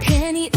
괜히